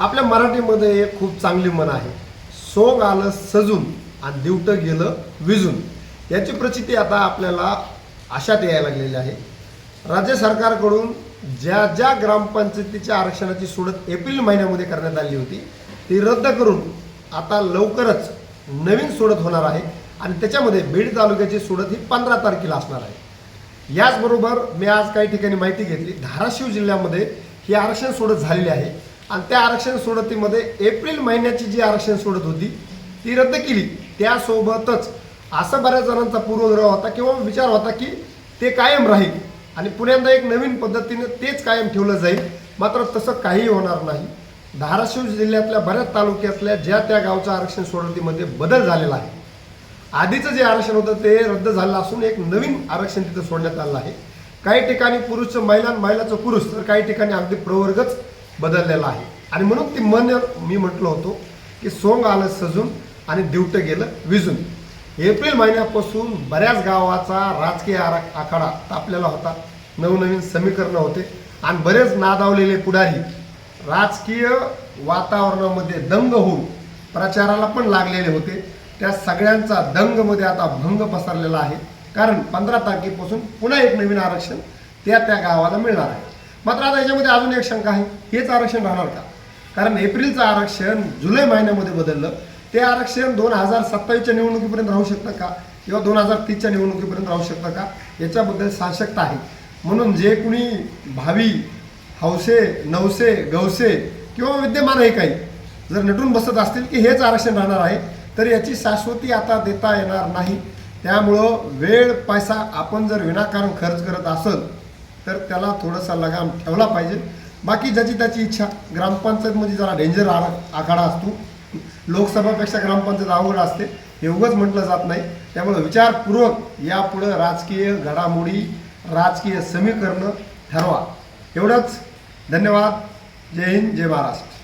आपल्या मराठीमध्ये एक खूप चांगली म्हण आहे. सोंग आलं सजून आणि दिवटं गेलं विजून. याची प्रचिती आता आपल्याला आशात यायला लागलेली आहे. राज्य सरकारकडून ज्या ज्या ग्रामपंचायतीच्या आरक्षणाची सोडत एप्रिल महिन्यामध्ये करण्यात आली होती ती रद्द करून आता लवकरच नवीन सोडत होणार आहे आणि त्याच्यामध्ये बीड तालुक्याची सोडत ही पंधरा तारखेला असणार आहे. याचबरोबर मी आज काही ठिकाणी माहिती घेतली. धाराशिव जिल्ह्यामध्ये ही आरक्षण सोडत झालेली आहे. आणि त्या आरक्षण सोडतीमध्ये एप्रिल महिन्याची जी आरक्षण सोडत होती ती रद्द केली. त्यासोबतच असं बऱ्याच जणांचा पूर्वग्रह होता किंवा विचार होता की ते कायम राहील आणि पुण्यांदा एक नवीन पद्धतीने तेच कायम ठेवलं जाईल. मात्र तसं काही होणार नाही. धाराशिव जिल्ह्यातल्या बऱ्याच तालुक्यातल्या ज्या त्या गावच्या आरक्षण सोडतीमध्ये बदल झालेला आहे. आधीचं जे आरक्षण होतं ते रद्द झालं असून एक नवीन आरक्षण तिथं सोडण्यात आलं आहे. काही ठिकाणी पुरुषचं महिला आणि महिलाचं पुरुष तर काही ठिकाणी अगदी प्रवर्गच बदललेला आहे. आणि म्हणून ती मन मी म्हटलं होतो की सोंग आलं सजून आणि दिवटं गेलं विजून. एप्रिल महिन्यापासून बऱ्याच गावाचा राजकीय आरा आखाडा तापलेला होता. नवनवीन समीकरणं होते. आणि बरेच नादावलेले पुढारी राजकीय वातावरणामध्ये दंग होऊन प्रचाराला पण लागलेले होते. त्या सगळ्यांचा दंगमध्ये आता भंग पसरलेला आहे. कारण पंधरा तारखेपासून पुन्हा एक नवीन आरक्षण त्या त्या गावाला मिळणार आहे. मात्र आता याच्यामध्ये अजून एक शंका आहे. हेच आरक्षण राहणार का? कारण एप्रिलचं आरक्षण जुलै महिन्यामध्ये बदललं. ते आरक्षण दोन हजार सत्तावीसच्या निवडणुकीपर्यंत राहू शकतं का? किंवा दोन हजार तीसच्या निवडणुकीपर्यंत राहू शकतं का? याच्याबद्दल साशक्ता आहे. म्हणून जे कुणी भावी हौसे नवसे गवसे किंवा विद्यमान आहे काही जर नटून बसत असतील की हेच आरक्षण राहणार आहे तर याची शाश्वती आता देता येणार नाही. त्यामुळं वेळ पैसा आपण जर विनाकारण खर्च करत असेल तर त्याला थोडासा लगाम ठेवला पाहिजे. बाकी ज्याची त्याची इच्छा ग्रामपंचायतमध्ये जरा डेंजर आखाडा असतो. लोकसभापेक्षा ग्रामपंचायत अवघड असते. हे उगंच म्हटलं जात नाही. त्यामुळे विचारपूर्वक यापुढं राजकीय घडामोडी राजकीय समीकरणं ठरवा. एवढंच. धन्यवाद. जय हिंद जय महाराष्ट्र.